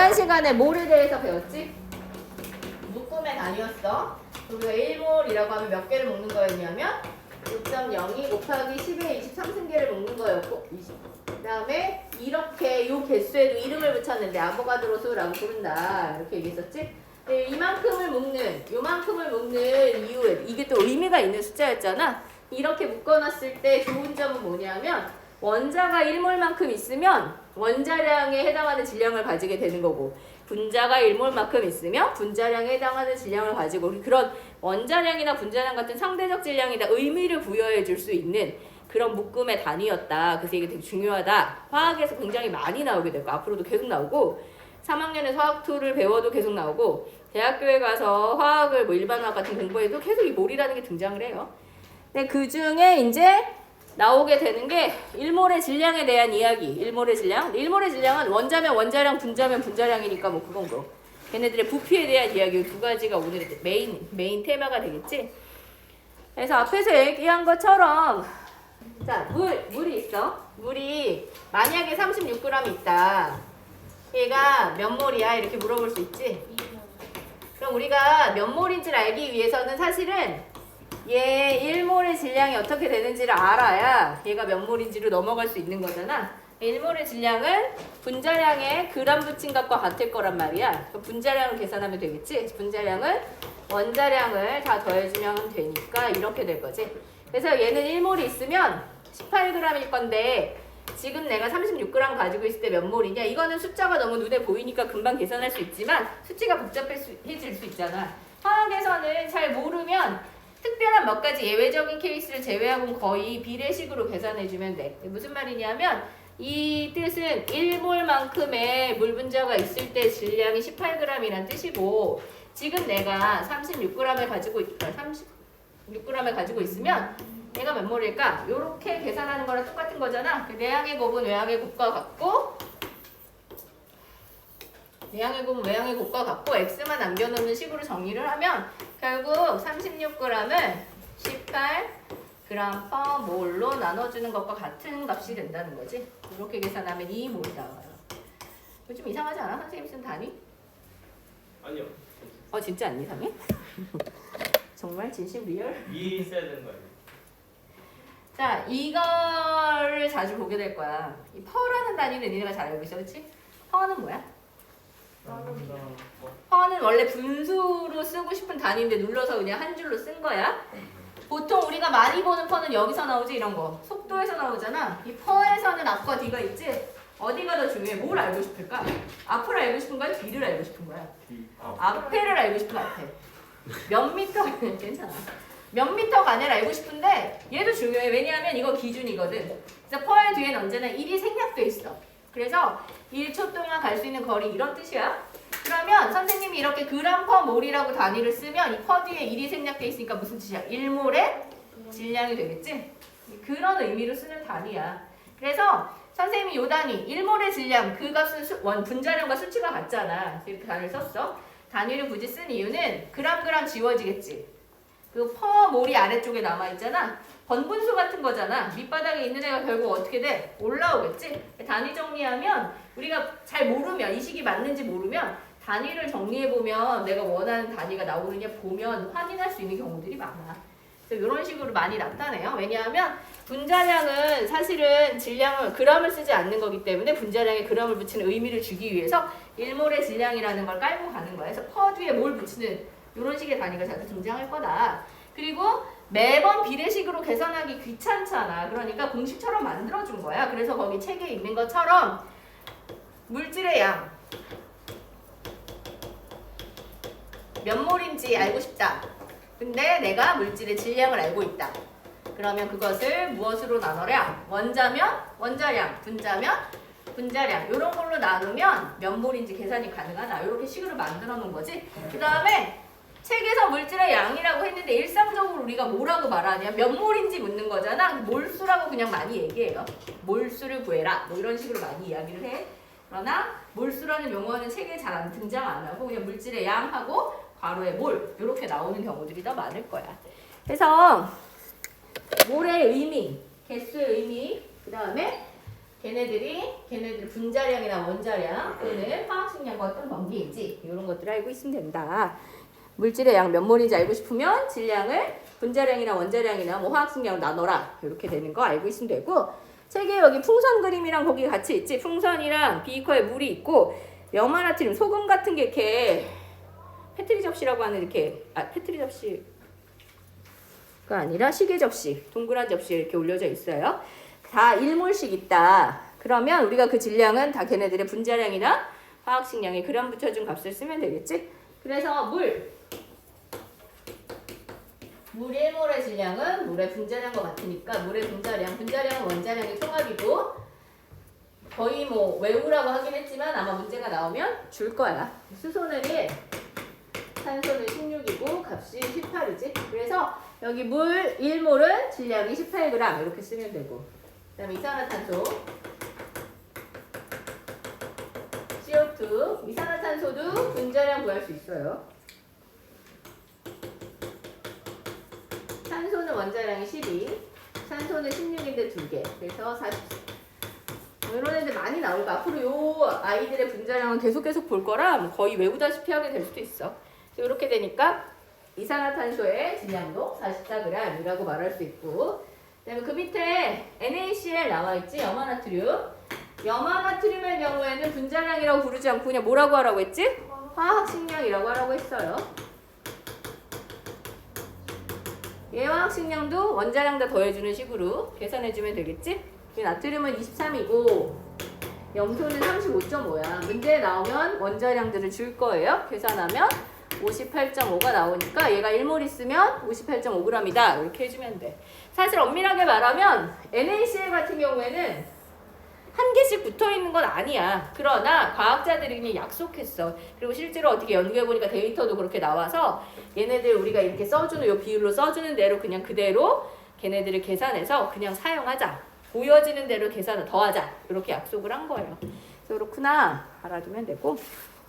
지난 시간에 몰에 대해서 배웠지? 묶음의 단위였어. 우리가 1몰이라고 하면 몇 개를 묶는 거였냐면 6.02 곱하기 10의 23승계를 묶는 거였고 그 다음에 이렇게 요 개수에도 이름을 붙였는데 아보가드로 수라고 부른다 이렇게 얘기했었지? 네, 이만큼을 묶는 요만큼을 묶는 이유에 이게 또 의미가 있는 숫자였잖아 이렇게 묶어놨을 때 좋은 점은 뭐냐면 원자가 1몰만큼 있으면 원자량에 해당하는 질량을 가지게 되는 거고 분자가 1몰만큼 있으면 분자량에 해당하는 질량을 가지고 그런 원자량이나 분자량 같은 상대적 질량에다 의미를 부여해 줄 수 있는 그런 묶음의 단위였다. 그래서 이게 되게 중요하다. 화학에서 굉장히 많이 나오게 되고 앞으로도 계속 나오고 3학년에 화학2를 배워도 계속 나오고 대학교에 가서 화학을 뭐 일반화학 같은 공부해도 계속 이 몰이라는 게 등장을 해요. 근데 그 중에 이제 나오게 되는 게 일몰의 질량에 대한 이야기. 일몰의 질량. 일몰의 질량은 원자면 원자량, 분자면 분자량이니까 뭐 그건 거. 걔네들의 부피에 대한 이야기 두 가지가 오늘의 메인 메인 테마가 되겠지. 그래서 앞에서 얘기한 것처럼 자, 물 물이 있어. 물이 만약에 36g 있다. 얘가 몇 몰이야? 이렇게 물어볼 수 있지. 그럼 우리가 몇 몰인지를 알기 위해서는 사실은 얘 1몰의 질량이 어떻게 되는지를 알아야 얘가 몇 몰인지로 넘어갈 수 있는 거잖아. 1몰의 질량은 분자량에 그람 붙인 값과 같을 거란 말이야. 분자량을 계산하면 되겠지? 분자량은 원자량을 다 더해주면 되니까 이렇게 될 거지. 그래서 얘는 1몰이 있으면 18g일 건데 지금 내가 36g 가지고 있을 때 몇 몰이냐? 이거는 숫자가 너무 눈에 보이니까 금방 계산할 수 있지만 수치가 복잡해질 수 있잖아. 화학에서는 잘 모르면 특별한 몇 가지 예외적인 케이스를 제외하고는 거의 비례식으로 계산해주면 돼. 무슨 말이냐면 이 뜻은 1몰만큼의 물 분자가 있을 때 질량이 18g이란 뜻이고 지금 내가 36g을 가지고 있, 36g을 가지고 있으면 얘가 몇 몰일까? 이렇게 계산하는 거랑 똑같은 거잖아. 그 내양의 곱은 외양의 곱과 같고 내양의 곱은 외양의 곱과 같고 x만 남겨놓는 식으로 정리를 하면 결국 36g을 18g per 몰로 나눠주는 것과 같은 값이 된다는 거지. 이렇게 계산하면 2몰이 나와요. 이거 좀 이상하지 않아? 선생님 쓴 단위? 아니요. 어 진짜 안 이상해? 정말 진심 리얼? 위에 있어야 되는 거 아니에요? 자 이거를 자주 보게 될 거야. 이 퍼라는 단위는 니네가 잘 알고 있어, 그렇지? 퍼는 뭐야? 퍼는 원래 분수로 쓰고 싶은 단위인데 눌러서 그냥 한 줄로 쓴 거야. 보통 우리가 많이 보는 퍼는 여기서 나오지 이런 거. 속도에서 나오잖아. 이 퍼에서는 앞과 뒤가 있지. 어디가 더 중요해? 뭘 알고 싶을까? 앞을 알고 싶은 거야? 뒤를 알고 싶은 거야? 앞에를 알고 싶은 앞에. 몇 미터 괜찮아. 몇 미터가 아니라 알고 싶은데 얘도 중요해. 왜냐하면 이거 기준이거든. 그래서 퍼의 뒤에는 언제나 1이 생략돼 있어. 그래서 1초 동안 갈 수 있는 거리 이런 뜻이야. 그러면 선생님이 이렇게 그람 퍼 몰이라고 단위를 쓰면 이 퍼 뒤에 1이 생략돼 있으니까 무슨 뜻이야? 1몰의 질량이 되겠지? 그런 의미로 쓰는 단위야. 그래서 선생님이 요 단위 1몰의 질량 그 값은 수, 원 분자량과 수치가 같잖아. 이렇게 단위를 썼어. 단위를 굳이 쓴 이유는 그람 그람 지워지겠지. 그 퍼 몰이 아래쪽에 남아 있잖아. 번분수 같은 거잖아. 밑바닥에 있는 애가 결국 어떻게 돼? 올라오겠지? 단위 정리하면 우리가 잘 모르면 이 식이 맞는지 모르면 단위를 정리해보면 내가 원하는 단위가 나오느냐 보면 확인할 수 있는 경우들이 많아. 그래서 이런 식으로 많이 나타내요. 왜냐하면 분자량은 사실은 질량을 그람을 쓰지 않는 거기 때문에 분자량에 그람을 붙이는 의미를 주기 위해서 일몰의 질량이라는 걸 깔고 가는 거야. 그래서 퍼 뒤에 뭘 붙이는 이런 식의 단위가 자주 등장할 거다. 그리고 매번 비례식으로 계산하기 귀찮잖아. 그러니까 공식처럼 만들어준 거야. 그래서 거기 책에 있는 것처럼 물질의 양 몇 몰인지 알고 싶다. 근데 내가 물질의 질량을 알고 있다. 그러면 그것을 무엇으로 나눠랴? 원자면 원자량, 분자면 분자량 이런 걸로 나누면 몇 몰인지 계산이 가능하다. 이렇게 식으로 만들어 놓은 거지. 그 다음에 책에서 물질의 양이라고 했는데 일상적으로 우리가 뭐라고 말하냐? 몇 몰인지 묻는 거잖아. 몰수라고 그냥 많이 얘기해요. 몰수를 구해라. 뭐 이런 식으로 많이 이야기를 해. 그러나 몰수라는 용어는 책에 잘 안 등장 안 하고 그냥 물질의 양하고 괄호에 몰 이렇게 나오는 경우들이 더 많을 거야. 그래서 몰의 의미, 개수의 의미, 그 다음에 걔네들이 걔네들 분자량이나 원자량 또는 화학식량과 어떤 관계인지 이런 것들을 알고 있으면 된다. 물질의 양 몇 몰인지 알고 싶으면 질량을 분자량이나 원자량이나 뭐 화학식량으로 나눠라 이렇게 되는 거 알고 있으면 되고 책에 여기 풍선 그림이랑 거기 같이 있지 풍선이랑 비커에 물이 있고 염화나트륨 소금 같은 게 이렇게 페트리 접시라고 하는 이렇게 아 페트리 접시 가 아니라 시계 접시 동그란 접시에 이렇게 올려져 있어요. 다 1몰씩 있다. 그러면 우리가 그 질량은 다 걔네들의 분자량이나 화학식량에 그램 붙여준 값을 쓰면 되겠지? 그래서 물. 물 1몰의 질량은 물의 분자량과 같으니까 물의 분자량, 분자량은 원자량의 총합이고 거의 뭐 외우라고 하긴 했지만 아마 문제가 나오면 줄 거야. 수소는 1, 탄소는 16이고 값이 18이지. 그래서 여기 물 1몰은 질량이 18g 이렇게 쓰면 되고 그 다음에 이산화탄소 CO2 이산화탄소도 분자량 구할 수 있어요. 탄소는 원자량이 12, 산소는 16인데 2개. 그래서 44. 뭐 이런 애들 많이 나오고 앞으로 요 아이들의 분자량은 계속 계속 볼 거라 뭐 거의 외우다시피 하게 될 수도 있어. 이렇게 되니까 이산화탄소의 질량도 44g이라고 말할 수 있고 그다음에 그 밑에 NaCl 나와 있지 염화나트륨 염화나트륨의 경우에는 분자량이라고 부르지 않고 그냥 뭐라고 하라고 했지? 화학식량이라고 하라고 했어요. 얘 화학 식량도 원자량 다 더해주는 식으로 계산해주면 되겠지? 이 나트륨은 23이고 염소는 35.5야. 문제에 나오면 원자량들을 줄 거예요. 계산하면 58.5가 나오니까 얘가 1몰 있으면 58.5g이다. 이렇게 해주면 돼. 사실 엄밀하게 말하면 NaCl 같은 경우에는 한 개씩 붙어 있는 건 아니야. 그러나 과학자들이 그냥 약속했어. 그리고 실제로 어떻게 연구해 보니까 데이터도 그렇게 나와서 얘네들 우리가 이렇게 써주는 요 비율로 써주는 대로 그냥 그대로 걔네들을 계산해서 그냥 사용하자. 보여지는 대로 계산을 더하자. 이렇게 약속을 한 거예요. 그렇구나. 알아두면 되고.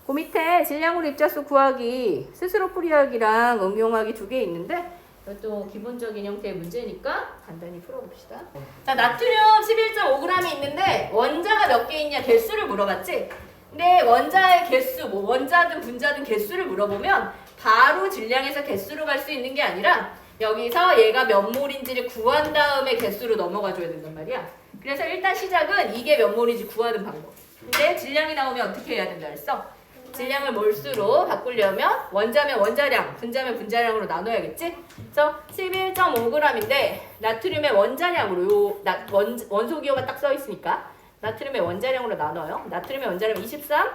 그 밑에 질량으로 입자수 구하기 스스로 풀이하기랑 응용하기 두 개 있는데 이것도 기본적인 형태의 문제니까 간단히 풀어봅시다. 자, 나트륨 11.5g이 있는데 원자가 몇 개 있냐 개수를 물어봤지? 근데 원자의 개수, 뭐 원자든 분자든 개수를 물어보면 바로 질량에서 개수로 갈 수 있는 게 아니라 여기서 얘가 몇 몰인지를 구한 다음에 개수로 넘어가 줘야 된단 말이야. 그래서 일단 시작은 이게 몇 몰인지 구하는 방법. 근데 질량이 나오면 어떻게 해야 된다 했어? 질량을 몰수로 바꾸려면 원자면 원자량, 분자면 분자량으로 나눠야겠지? 그래서 11.5g인데 나트륨의 원자량으로 요 나, 원, 원소 기호가 딱 써 있으니까 나트륨의 원자량으로 나눠요. 나트륨의 원자량 23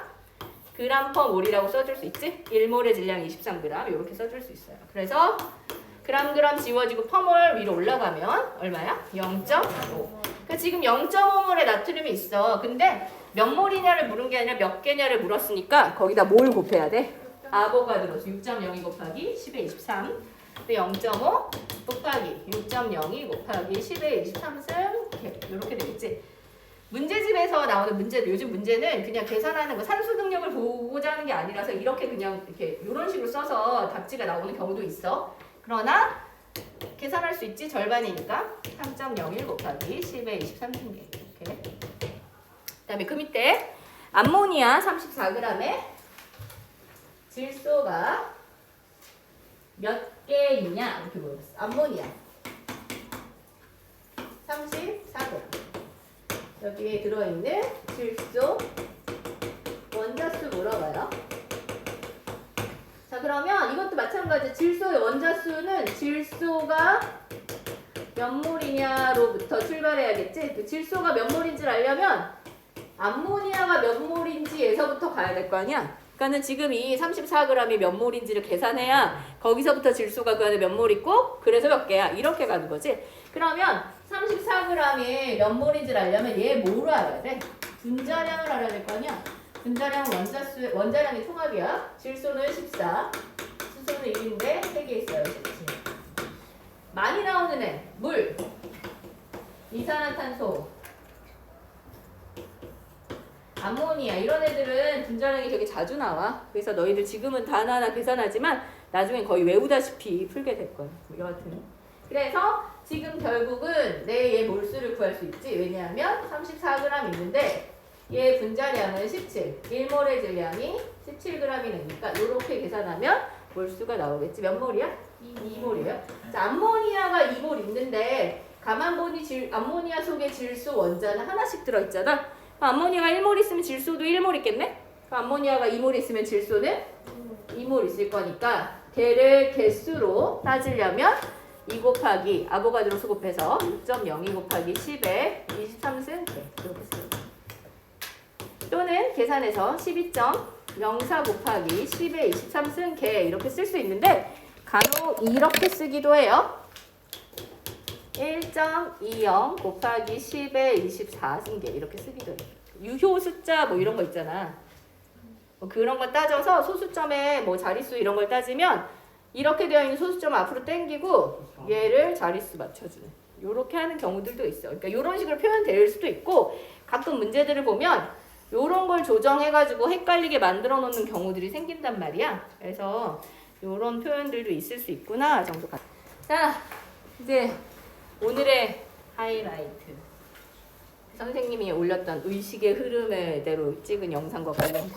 그램 퍼 몰이라고 써줄 수 있지? 1몰의 질량 23g 이렇게 써줄 수 있어요. 그래서 그램 그램 지워지고 퍼몰 위로 올라가면 얼마야? 0.5. 그러니까 지금 0.5몰의 나트륨이 있어. 근데 몇 몰이냐를 물은 게 아니라 몇 개냐를 물었으니까 거기다 뭘 곱해야 돼? 아보가드로스 6.02 곱하기 10의 23 0.5 곱하기 6.02 곱하기 10의 23승 이렇게 되겠지. 문제집에서 나오는 문제들 요즘 문제는 그냥 계산하는 거 산수 능력을 보고자 하는 게 아니라서 이렇게 그냥 이렇게 이런 식으로 써서 답지가 나오는 경우도 있어. 그러나 계산할 수 있지 절반이니까 3.01 곱하기 10의 23승계 이렇게. 그다음에 그 밑에 암모니아 34g에 질소가 몇개 있냐 이렇게 물어봤어. 암모니아 34g. 여기에 들어있는 질소 원자수 물어봐요. 자 그러면 이것도 마찬가지 질소의 원자수는 질소가 몇 몰이냐로부터 출발해야겠지. 그 질소가 몇 몰인지를 알려면 암모니아가 몇 몰인지에서부터 가야 될 거 아니야. 그러니까는 지금 이 34g이 몇 몰인지를 계산해야 거기서부터 질소가 그 안에 몇 몰 있고 그래서 몇 개야 이렇게 가는 거지. 그러면 34g이 몇 몰인지를 알려면 얘 뭐로 알아야 돼? 분자량을 알아야 될 거 아니야. 분자량은 원자수 원자량의 총합이야. 질소는 14, 수소는 1인데 3개 있어요. 17. 많이 나오는 애 물, 이산화탄소, 암모니아 이런 애들은 분자량이 되게 자주 나와. 그래서 너희들 지금은 다 하나하나 계산하지만 나중엔 거의 외우다시피 풀게 될 거야. 뭐 여하튼. 그래서 지금 결국은 내 얘 몰수를 구할 수 있지. 왜냐하면 34g 있는데 얘 분자량은 17. 1몰의 질량이 17g이 되니까 이렇게 계산하면 몰수가 나오겠지. 몇 몰이야? 2몰이에요. 자, 암모니아가 2몰 있는데 가만 보니 질, 암모니아 속에 질소 원자는 하나씩 들어있잖아. 암모니아가 1몰 있으면 질소도 1몰 있겠네? 암모니아가 2몰 있으면 질소는 2몰 있을 거니까 걔를 개수로 따지려면 2 곱하기 아보가드로 수 곱해서 6.02 곱하기 10에 23승 개 이렇게 거야. 또는 계산해서 12.04 곱하기 10에 23승 개 이렇게 쓸 수 있는데 간혹 이렇게 쓰기도 해요. 1.20 곱하기 10에 24승계 이렇게 쓰기도 해요. 유효 숫자 뭐 이런 거 있잖아. 뭐 그런 거 따져서 소수점에 뭐 자릿수 이런 걸 따지면 이렇게 되어 있는 소수점 앞으로 당기고 얘를 자릿수 맞춰주는 이렇게 하는 경우들도 있어. 그러니까 이런 식으로 표현될 수도 있고 가끔 문제들을 보면 이런 걸 조정해가지고 헷갈리게 만들어 놓는 경우들이 생긴단 말이야. 그래서 이런 표현들도 있을 수 있구나 정도 같아. 자 이제 오늘의 하이라이트. 선생님이 올렸던 의식의 흐름대로 찍은 영상과 관련된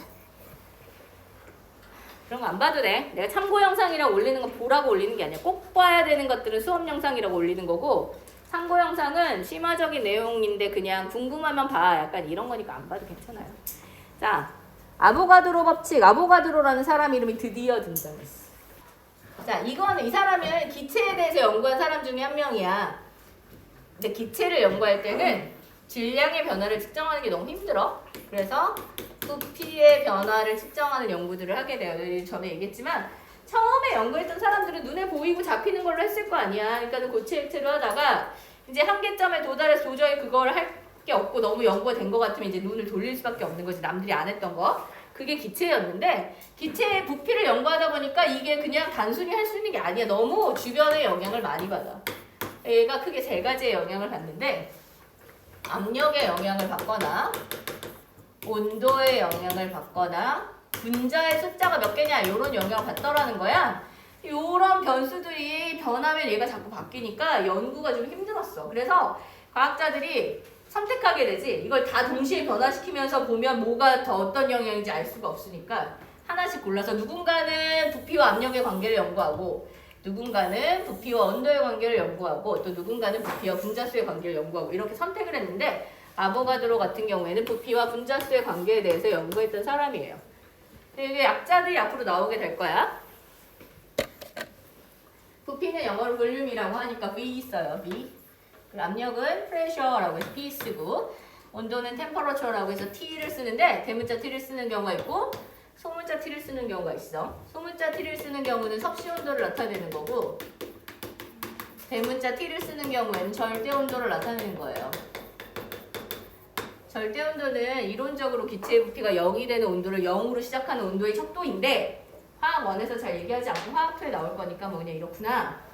그런 거 안 봐도 돼. 내가 참고 영상이라고 올리는 건 보라고 올리는 게 아니야. 꼭 봐야 되는 것들은 수업 영상이라고 올리는 거고 참고 영상은 심화적인 내용인데 그냥 궁금하면 봐. 약간 이런 거니까 안 봐도 괜찮아요. 자, 아보가드로 법칙. 아보가드로라는 사람 이름이 드디어 등장했어. 자, 이거는 이 사람은 기체에 대해서 연구한 사람 중에 한 명이야. 근데 기체를 연구할 때는 질량의 변화를 측정하는 게 너무 힘들어. 그래서 부피의 변화를 측정하는 연구들을 하게 돼요. 전에 얘기했지만 처음에 연구했던 사람들은 눈에 보이고 잡히는 걸로 했을 거 아니야. 그러니까 고체 액체로 하다가 이제 한계점에 도달해서 도저히 그걸 할 게 없고 너무 연구가 된 것 같으면 이제 눈을 돌릴 수밖에 없는 거지. 남들이 안 했던 거. 그게 기체였는데 기체의 부피를 연구하다 보니까 이게 그냥 단순히 할 수 있는 게 아니야. 너무 주변의 영향을 많이 받아. 얘가 크게 세 가지의 영향을 받는데 압력의 영향을 받거나 온도의 영향을 받거나 분자의 숫자가 몇 개냐 이런 영향을 받더라는 거야. 이런 변수들이 변하면 얘가 자꾸 바뀌니까 연구가 좀 힘들었어. 그래서 과학자들이 선택하게 되지. 이걸 다 동시에 변화시키면서 보면 뭐가 더 어떤 영향인지 알 수가 없으니까 하나씩 골라서 누군가는 부피와 압력의 관계를 연구하고 누군가는 부피와 온도의 관계를 연구하고 또 누군가는 부피와 분자수의 관계를 연구하고 이렇게 선택을 했는데 아보가드로 같은 경우에는 부피와 분자수의 관계에 대해서 연구했던 사람이에요. 근데 이게 약자들이 앞으로 나오게 될 거야. 부피는 영어로 볼륨이라고 하니까 V 있어요. V. 압력은 pressure라고 해서 P 쓰고 온도는 temperature라고 해서 T를 쓰는데 대문자 T를 쓰는 경우가 있고 소문자 T를 쓰는 경우가 있어. 소문자 T를 쓰는 경우는 섭씨 온도를 나타내는 거고 대문자 T를 쓰는 경우에는 절대 온도를 나타내는 거예요. 절대 온도는 이론적으로 기체의 부피가 0이 되는 온도를 0으로 시작하는 온도의 척도인데 화학 원에서 잘 얘기하지 않고 화학표에 나올 거니까 뭐 그냥 이렇구나.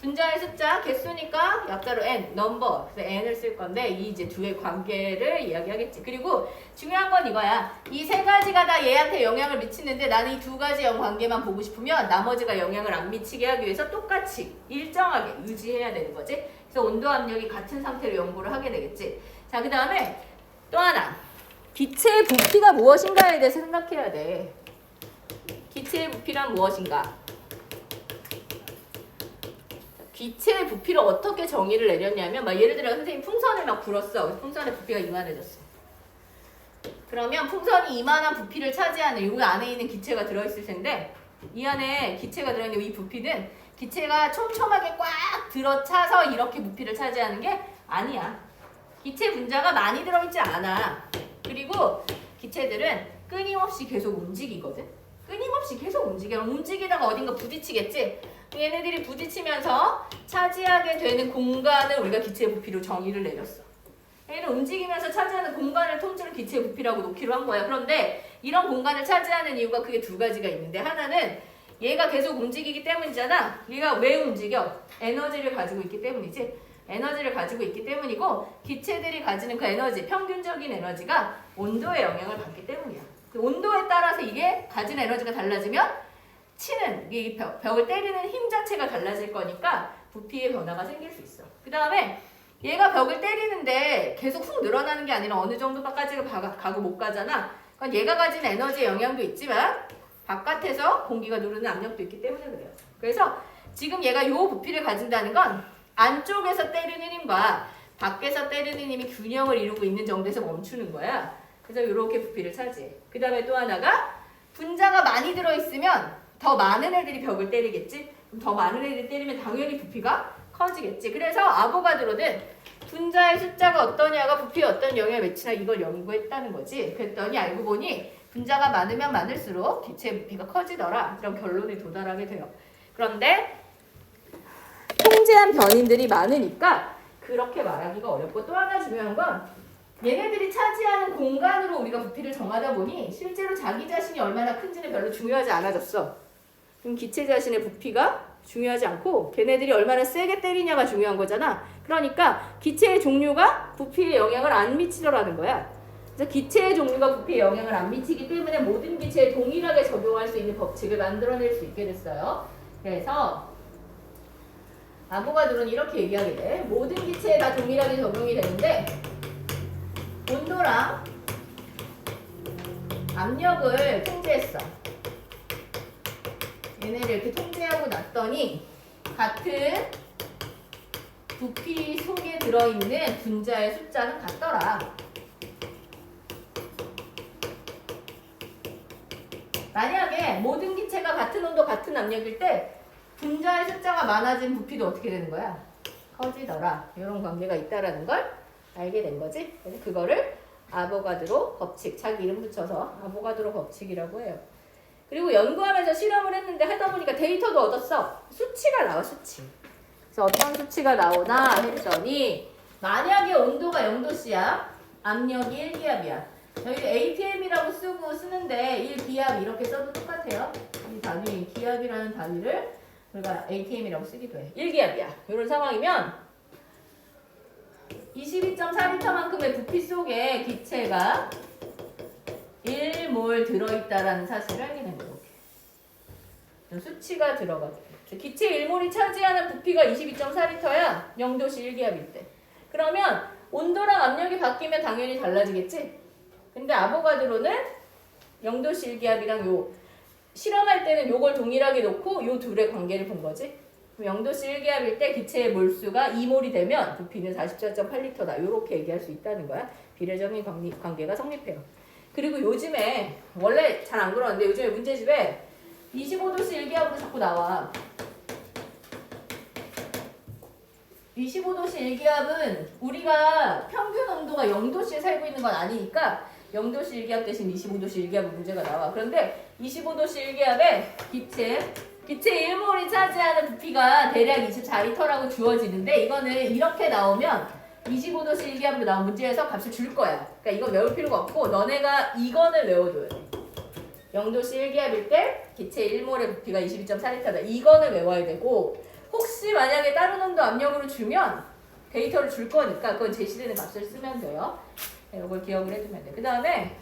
분자의 숫자 개수니까 약자로 n, number. 그래서 n을 쓸 건데 이 이제 두의 관계를 이야기하겠지. 그리고 중요한 건 이거야. 이 세 가지가 다 얘한테 영향을 미치는데 나는 이 두 가지 영 관계만 보고 싶으면 나머지가 영향을 안 미치게 하기 위해서 똑같이 일정하게 유지해야 되는 거지. 그래서 온도 압력이 같은 상태로 연구를 하게 되겠지. 자, 그 다음에 또 하나. 기체의 부피가 무엇인가에 대해서 생각해야 돼. 기체의 부피란 무엇인가? 기체의 부피를 어떻게 정의를 내렸냐면 막 예를 들어 선생님 풍선을 막 불었어. 풍선의 부피가 이만해졌어. 그러면 풍선이 이만한 부피를 차지하는 이 안에 있는 기체가 들어있을 텐데 이 안에 기체가 들어있는 이 부피는 기체가 촘촘하게 꽉 들어차서 이렇게 부피를 차지하는 게 아니야. 기체 분자가 많이 들어있지 않아. 그리고 기체들은 끊임없이 계속 움직이거든. 끊임없이 계속 움직여. 움직이다가 어딘가 부딪히겠지. 얘네들이 부딪히면서 차지하게 되는 공간을 우리가 기체 부피로 정의를 내렸어. 얘는 움직이면서 차지하는 공간을 통째로 기체 부피라고 놓기로 한 거야. 그런데 이런 공간을 차지하는 이유가 크게 두 가지가 있는데 하나는 얘가 계속 움직이기 때문이잖아. 얘가 왜 움직여? 에너지를 가지고 있기 때문이지. 에너지를 가지고 있기 때문이고 기체들이 가지는 그 에너지, 평균적인 에너지가 온도의 영향을 받기 때문이야. 그 온도에 따라서 이게 가진 에너지가 달라지면 치는 이 벽, 벽을 때리는 힘 자체가 달라질 거니까 부피의 변화가 생길 수 있어. 그 다음에 얘가 벽을 때리는데 계속 훅 늘어나는 게 아니라 어느 정도까지 가고 못 가잖아. 그건 얘가 가진 에너지의 영향도 있지만 바깥에서 공기가 누르는 압력도 있기 때문에 그래요. 그래서 지금 얘가 요 부피를 가진다는 건 안쪽에서 때리는 힘과 밖에서 때리는 힘이 균형을 이루고 있는 정도에서 멈추는 거야. 그래서 이렇게 부피를 차지해. 그 다음에 또 하나가 분자가 많이 들어있으면 더 많은 애들이 벽을 때리겠지? 그럼 더 많은 애들이 때리면 당연히 부피가 커지겠지. 그래서 아보가드로는 분자의 숫자가 어떠냐가 부피에 어떤 영향을 미치나 이걸 연구했다는 거지. 그랬더니 알고 보니 분자가 많으면 많을수록 기체의 부피가 커지더라. 이런 결론에 도달하게 돼요. 그런데 통제한 변인들이 많으니까 그렇게 말하기가 어렵고 또 하나 중요한 건 얘네들이 차지하는 공간으로 우리가 부피를 정하다 보니 실제로 자기 자신이 얼마나 큰지는 별로 중요하지 않아졌어. 그럼 기체 자신의 부피가 중요하지 않고 걔네들이 얼마나 세게 때리냐가 중요한 거잖아. 그러니까 기체의 종류가 부피에 영향을 안 미치더라는 거야. 그래서 기체의 종류가 부피에 영향을 안 미치기 때문에 모든 기체에 동일하게 적용할 수 있는 법칙을 만들어낼 수 있게 됐어요. 그래서 아보가드로는 이렇게 얘기하게 돼. 모든 기체에 다 동일하게 적용이 되는데 온도랑 압력을 통제했어. 얘네를 이렇게 통제하고 났더니 같은 부피 속에 들어있는 분자의 숫자는 같더라. 만약에 모든 기체가 같은 온도, 같은 압력일 때 분자의 숫자가 많아진 부피도 어떻게 되는 거야? 커지더라. 이런 관계가 있다라는 걸 알게 된 거지. 그래서 그거를 아보가드로 법칙, 자기 이름 붙여서 아보가드로 법칙이라고 해요. 그리고 연구하면서 실험을 했는데 하다 보니까 데이터도 얻었어. 수치가 나와, 수치. 그래서 어떤 수치가 나오나 했더니 만약에 온도가 0도씨야. 압력이 1기압이야. 여기 ATM이라고 쓰고 쓰는데 1기압 이렇게 써도 똑같아요. 이 단위, 기압이라는 단위를 우리가 ATM이라고 쓰기도 해. 1기압이야. 이런 상황이면 22.4리터만큼의 부피 속에 기체가 1몰 들어있다라는 사실을 알게 된 거예요. 수치가 들어가고 기체 1몰이 차지하는 부피가 22.4리터야 0도씨 1기압일 때 그러면 온도랑 압력이 바뀌면 당연히 달라지겠지? 근데 아보가드로는 0도씨 1기압이랑 요 실험할 때는 요걸 동일하게 놓고 요 둘의 관계를 본 거지. 그럼 0도씨 1기압일 때 기체의 몰수가 2몰이 되면 부피는 44.8리터다. 요렇게 얘기할 수 있다는 거야. 비례적인 관계, 관계가 성립해요. 그리고 요즘에 원래 잘 안 그러는데 요즘에 문제집에 25도씨 1기압으로 자꾸 나와. 25도씨 1기압은 우리가 평균 온도가 0도씨에 살고 있는 건 아니니까 0도씨 1기압 대신 25도씨 1기압 문제가 나와. 그런데 25도씨 1기압에 기체 기체 1몰이 차지하는 부피가 대략 24리터라고 주어지는데 이거는 이렇게 나오면 25도씨 1기압으로 나온 문제에서 값을 줄 거야. 그러니까 이거 외울 필요가 없고 너네가 이거는 외워줘야 돼. 0도씨 1기압일 때 기체 1몰의 부피가 22.4리터다. 이거는 외워야 되고 혹시 만약에 다른 온도 압력으로 주면 데이터를 줄 거니까 그건 제시되는 값을 쓰면 돼요. 네, 이걸 기억을 해두면 돼. 그 다음에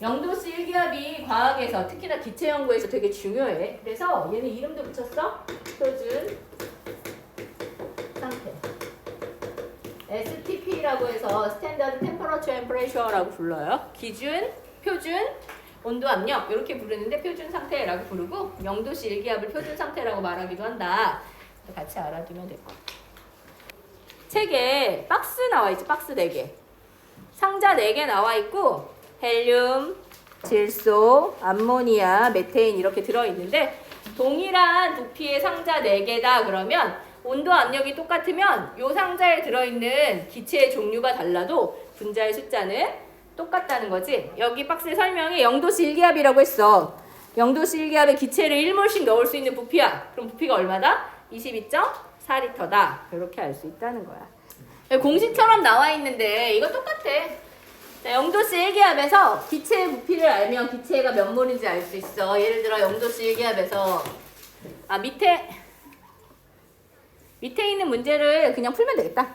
0도씨 1기압이 과학에서 특히나 기체 연구에서 되게 중요해. 그래서 얘는 이름도 붙였어. 표준 상태. STP라고 해서 스탠다드 템퍼러처 앤 프레셔라고 불러요. 기준, 표준, 온도 압력 이렇게 부르는데 표준 상태라고 부르고 0도씨 1기압을 표준 상태라고 말하기도 한다. 같이 알아두면 될 것 같아. 책에 박스 나와 있지. 박스 4개. 상자 4개 나와 있고 헬륨, 질소, 암모니아, 메테인 이렇게 들어 있는데 동일한 부피의 상자 4개다 그러면 온도 압력이 똑같으면 이 상자에 들어있는 기체의 종류가 달라도 분자의 숫자는 똑같다는 거지. 여기 박스의 설명에 0도씨 1기압이라고 했어. 0도씨 1기압에 기체를 1몰씩 넣을 수 있는 부피야. 그럼 부피가 얼마다? 22.4리터다. 이렇게 알 수 있다는 거야. 공식처럼 나와 있는데 이거 똑같아. 자, 0도씨 1기압에서 기체의 부피를 알면 기체가 몇 몰인지 알 수 있어. 예를 들어 0도씨 1기압에서 아 밑에 밑에 있는 문제를 그냥 풀면 되겠다.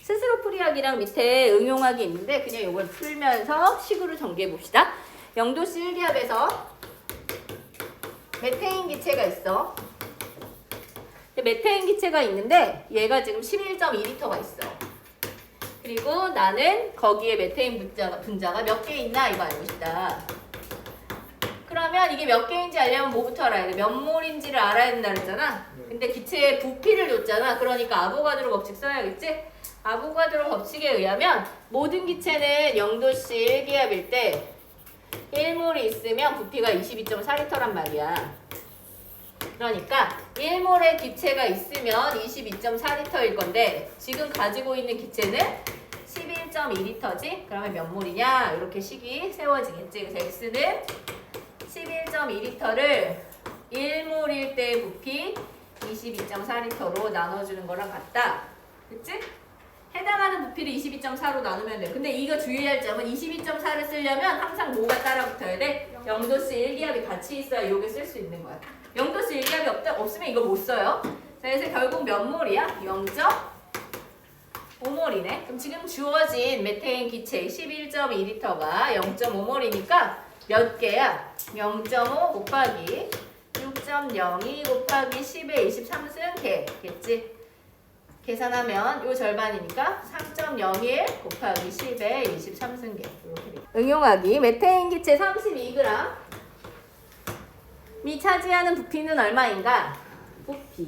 스스로 풀이하기랑 밑에 응용하기 있는데 그냥 이걸 풀면서 식으로 전개해 봅시다. 0도씨 1기압에서 메테인 기체가 있어. 메테인 기체가 있는데 얘가 지금 11.2리터가 있어. 그리고 나는 거기에 메테인 분자가, 분자가 몇 개 있나 이거 알고 싶다. 그러면 이게 몇 개인지 알려면 뭐부터 알아야 돼? 몇 몰인지를 알아야 된다 그랬잖아. 근데 기체의 부피를 줬잖아. 그러니까 아보가드로 법칙 써야겠지? 아보가드로 법칙에 의하면 모든 기체는 0도씨 1기압일 때 1몰이 있으면 부피가 22.4리터란 말이야. 그러니까 1몰의 기체가 있으면 22.4리터일 건데 지금 가지고 있는 기체는 11.2리터지? 그러면 몇 몰이냐? 이렇게 식이 세워지겠지. 그래서 X는 11.2리터를 1몰일 때의 부피 22.4리터로 나눠주는 거랑 같다. 그치? 해당하는 부피를 22.4로 나누면 돼. 근데 이거 주의할 점은 22.4를 쓰려면 항상 뭐가 따라 붙어야 돼? 0도씨 1기압이 같이 있어야 이게 쓸 수 있는 거야. 0도씨 1기압이 없다, 없으면 이거 못 써요. 자, 그래서 결국 몇 몰이야? 0.5몰이네. 그럼 지금 주어진 메테인 기체 11.2리터가 0.5몰이니까 몇 개야? 0.5 곱하기 6.02 곱하기 10의 23승 개겠지? 계산하면 요 절반이니까 3.01 곱하기 10의 23승계 이렇게 돼. 응용하기 메테인 기체 32g 미 차지하는 부피는 얼마인가? 부피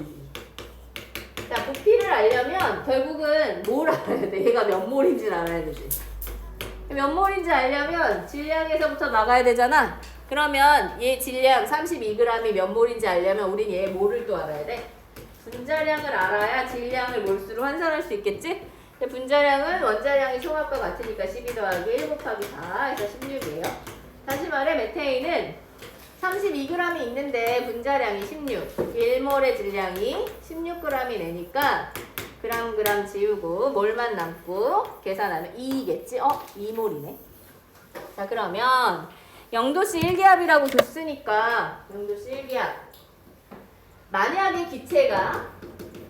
자 부피를 알려면 결국은 뭘 알아야 돼? 얘가 몇 몰인지를 알아야 되지 몇 몰인지 알려면 질량에서부터 나가야 되잖아 그러면 얘 질량 32g이 몇 몰인지 알려면 우린 얘 몰을 또 알아야 돼 분자량을 알아야 질량을 몰수로 환산할 수 있겠지? 분자량은 원자량이 총합과 같으니까 12 더하기 1 곱하기 4 해서 16이에요. 다시 말해 메테인은 32g이 있는데 분자량이 16. 1몰의 질량이 16g이 되니까 그람 그람 지우고 몰만 남고 계산하면 2겠지? 어? 2몰이네. 자 그러면 0도씨 1기압이라고 줬으니까 0도씨 1기압 만약에 기체가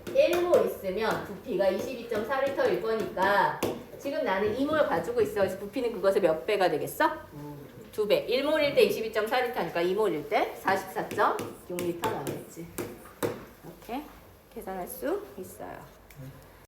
1몰 있으면 부피가 22.4리터일 거니까 지금 나는 2몰 가지고 있어. 부피는 그것의 몇 배가 되겠어? 두 배. 1몰일 때 22.4리터니까 2몰일 때 44.6리터 나오겠지. 이렇게 계산할 수 있어요.